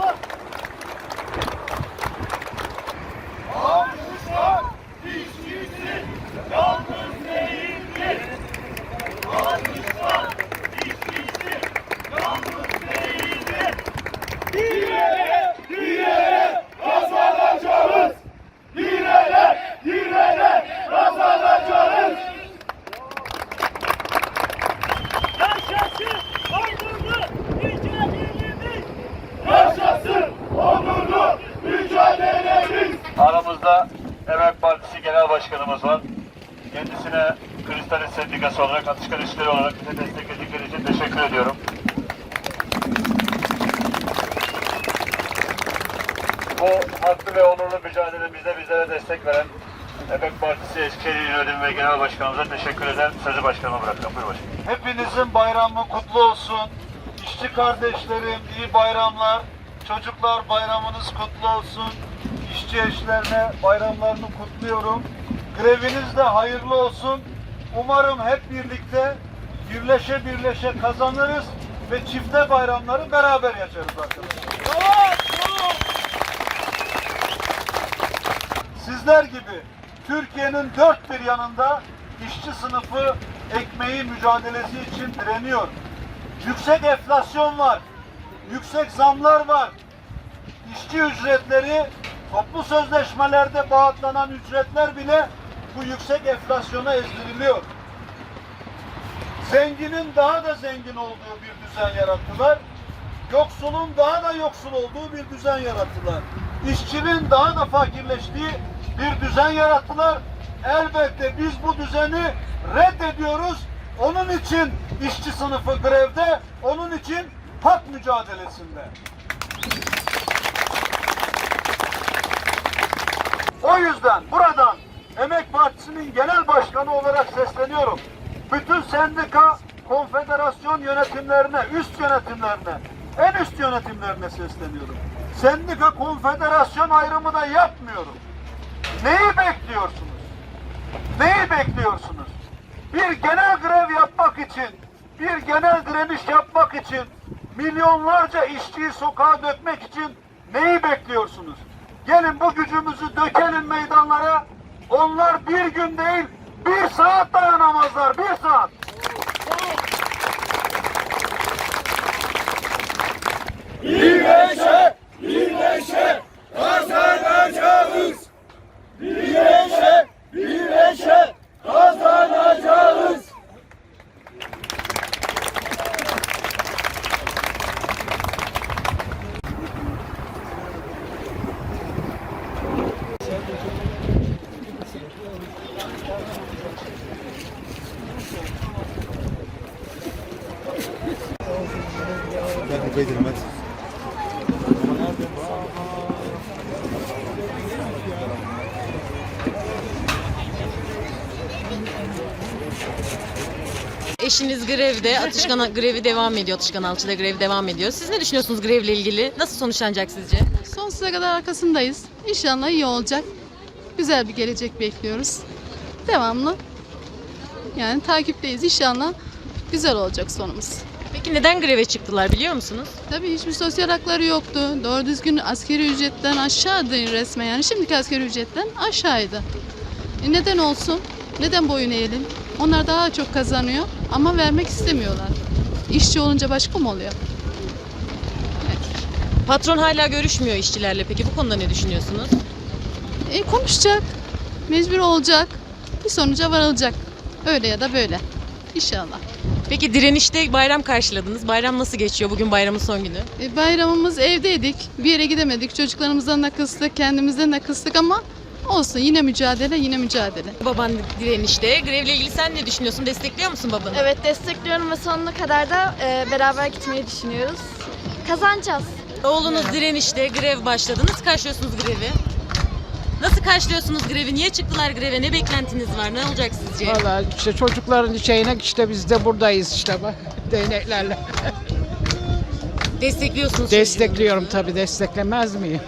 bak. Aramızda Emek Partisi Genel Başkanımız var. Kendisine Kristalis Sendikası olarak, atış kardeşleri olarak bize destekledikleri için teşekkür ediyorum. Bu haklı ve onurlu mücadelemizde bizlere destek veren Emek Partisi Eskişehir İl Yönetimi ve Genel Başkanımıza teşekkür eder. Sözü başkanıma bırakıyorum. Buyur başkanım. Hepinizin bayramı kutlu olsun. İşçi kardeşlerim iyi bayramlar. Çocuklar bayramınız kutlu olsun. İşçi eşlerine bayramlarını kutluyorum. Greviniz de hayırlı olsun. Umarım hep birlikte birleşe birleşe kazanırız ve çifte bayramları beraber yaşarız arkadaşlar. Sizler gibi Türkiye'nin dört bir yanında işçi sınıfı ekmeği mücadelesi için direniyor. Yüksek enflasyon var, yüksek zamlar var. İşçi ücretleri, toplu sözleşmelerde bağıtlanan ücretler bile bu yüksek enflasyona ezdiriliyor. Zenginin daha da zengin olduğu bir düzen yarattılar. Yoksulun daha da yoksul olduğu bir düzen yarattılar. İşçinin daha da fakirleştiği bir düzen yarattılar. Elbette biz bu düzeni reddediyoruz. Onun için işçi sınıfı grevde, onun için hak mücadelesinde. O yüzden buradan Emek Partisi'nin genel başkanı olarak sesleniyorum. Bütün sendika, konfederasyon yönetimlerine, üst yönetimlerine, en üst yönetimlerine sesleniyorum. Sendika, konfederasyon ayrımı da yapmıyorum. Neyi bekliyorsunuz? Neyi bekliyorsunuz? Bir genel grev yapmak için, bir genel direniş yapmak için, milyonlarca işçiyi sokağa dökmek için neyi bekliyorsunuz? Gelin bu gücümüzü dökelim meydanlara. Onlar bir gün değil, bir saat dayanamazlar, bir saat. Birleşe, birleşe kazanacağız. Birleşe, birleşe kazanacağız. Ben de gidelim hadi. Eşiniz grevde, Atışkan grevi devam ediyor. Atışkan Alçı'da grev devam ediyor. Siz ne düşünüyorsunuz grevle ilgili? Nasıl sonuçlanacak sizce? Sonsuza kadar arkasındayız. İnşallah iyi olacak. Güzel bir gelecek bekliyoruz. Devamlı. Yani takipteyiz. İnşallah güzel olacak sonumuz. Peki neden greve çıktılar biliyor musunuz? Tabii hiçbir sosyal hakları yoktu. Doğru düzgün askeri ücretten aşağıydı resmen yani. Şimdiki askeri ücretten aşağıydı. E neden olsun? Neden boyun eğelim? Onlar daha çok kazanıyor ama vermek istemiyorlar. İşçi olunca başka mı oluyor? Patron hala görüşmüyor işçilerle. Peki bu konuda ne düşünüyorsunuz? E konuşacak. Mecbur olacak. Bir sonuca varılacak. Öyle ya da böyle. İnşallah. Peki direnişte bayram karşıladınız. Bayram nasıl geçiyor? Bugün bayramın son günü. E, bayramımız evdeydik. Bir yere gidemedik. Çocuklarımızdan da kıstık, kendimizden de kıstık ama olsun yine mücadele, yine mücadele. Baban direnişte. Grevle ilgili sen ne düşünüyorsun? Destekliyor musun babanı? Evet destekliyorum ve sonuna kadar da e, beraber gitmeyi düşünüyoruz. Kazanacağız. Oğlunuz direnişte, grev başladı. Nasıl karşılıyorsunuz grevi? Karşılıyorsunuz grevi? Niye çıktılar greve? Ne beklentiniz var? Ne olacak sizce? Valla işte çocukların şeyine işte biz de buradayız işte bak değneklerle. Destekliyorsunuz. Destekliyorum tabii desteklemez miyim?